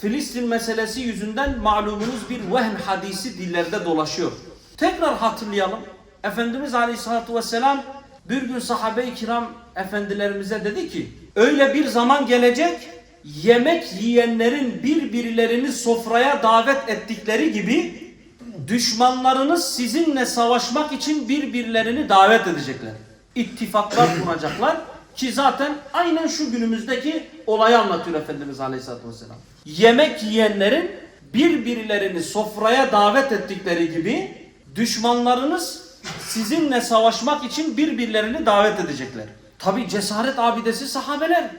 Filistin meselesi yüzünden malumunuz bir vehn hadisi dillerde dolaşıyor. Tekrar hatırlayalım. Efendimiz Aleyhisselatü Vesselam bir gün sahabe-i kiram efendilerimize dedi ki öyle bir zaman gelecek yemek yiyenlerin birbirlerini sofraya davet ettikleri gibi düşmanlarınız sizinle savaşmak için birbirlerini davet edecekler. İttifaklar kuracaklar ki zaten aynen şu günümüzdeki olayı anlatıyor Efendimiz Aleyhisselatü Vesselam. Yemek yiyenlerin birbirlerini sofraya davet ettikleri gibi düşmanlarınız sizinle savaşmak için birbirlerini davet edecekler. Tabi cesaret abidesi sahabeler.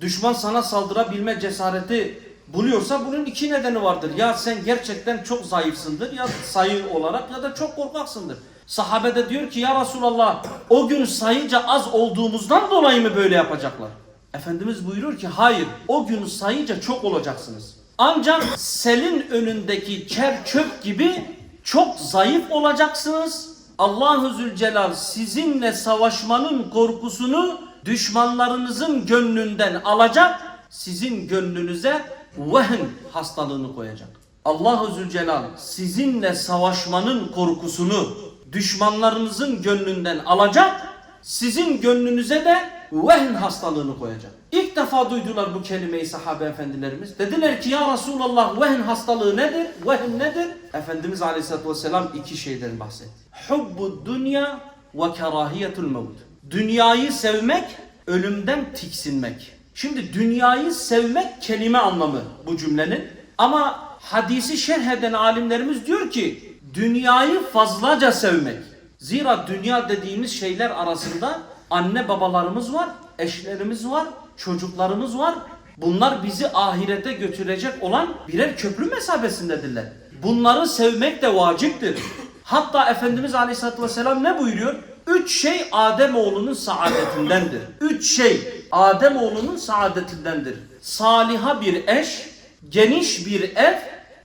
Düşman sana saldırabilme cesareti buluyorsa bunun iki nedeni vardır. Ya sen gerçekten çok zayıfsındır ya sayı olarak ya da çok korkaksındır. Sahabe de diyor ki ya Resulallah o gün sayıca az olduğumuzdan dolayı mı böyle yapacaklar? Efendimiz buyurur ki hayır o gün sayıca çok olacaksınız. Ancak selin önündeki çer çöp gibi çok zayıf olacaksınız. Allahu Zülcelal sizinle savaşmanın korkusunu düşmanlarınızın gönlünden alacak, sizin gönlünüze vehn hastalığını koyacak. Allahu Zülcelal sizinle savaşmanın korkusunu düşmanlarınızın gönlünden alacak, sizin gönlünüze de vehn hastalığını koyacak. İlk defa duydular bu kelimeyi sahabe efendilerimiz. Dediler ki ya Resulallah vehn hastalığı nedir? Vehn nedir? Efendimiz Aleyhisselatü Vesselam iki şeyden bahsetti. Hubbu dünya ve kerahiyetul mevt. Dünyayı sevmek, ölümden tiksinmek. Şimdi dünyayı sevmek kelime anlamı bu cümlenin. Ama hadisi şerh eden alimlerimiz diyor ki dünyayı fazlaca sevmek. Zira dünya dediğimiz şeyler arasında anne babalarımız var, eşlerimiz var, çocuklarımız var. Bunlar bizi ahirete götürecek olan birer köprü mesabesindedirler. Bunları sevmek de vaciptir. Hatta Efendimiz Aleyhisselatü Vesselam ne buyuruyor? Üç şey Ademoğlunun saadetindendir. Üç şey Ademoğlunun saadetindendir. Saliha bir eş, geniş bir ev,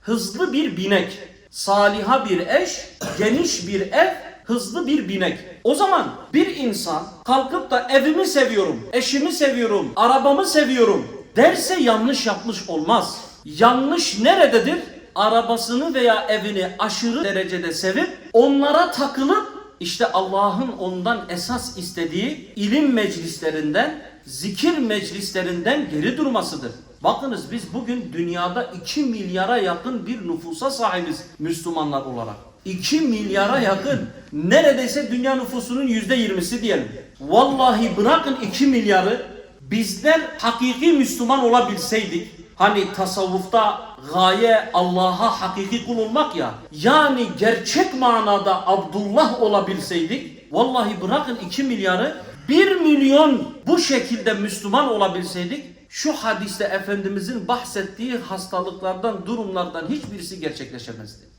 hızlı bir binek. Saliha bir eş, geniş bir ev, hızlı bir binek. O zaman bir insan kalkıp da evimi seviyorum, eşimi seviyorum, arabamı seviyorum derse yanlış yapmış olmaz. Yanlış nerededir? Arabasını veya evini aşırı derecede sevip onlara takılıp işte Allah'ın ondan esas istediği ilim meclislerinden, zikir meclislerinden geri durmasıdır. Bakınız biz bugün dünyada 2 milyara yakın bir nüfusa sahibiz Müslümanlar olarak. 2 milyara yakın. Neredeyse dünya nüfusunun %20'si diyelim. Vallahi bırakın 2 milyarı bizler hakiki Müslüman olabilseydik Hani tasavvufta gaye Allah'a hakiki kul olmak ya. Yani gerçek manada Abdullah olabilseydik. Vallahi bırakın 2 milyarı 1 milyon bu şekilde Müslüman olabilseydik. Şu hadiste Efendimizin bahsettiği hastalıklardan, durumlardan hiçbirisi gerçekleşemezdi.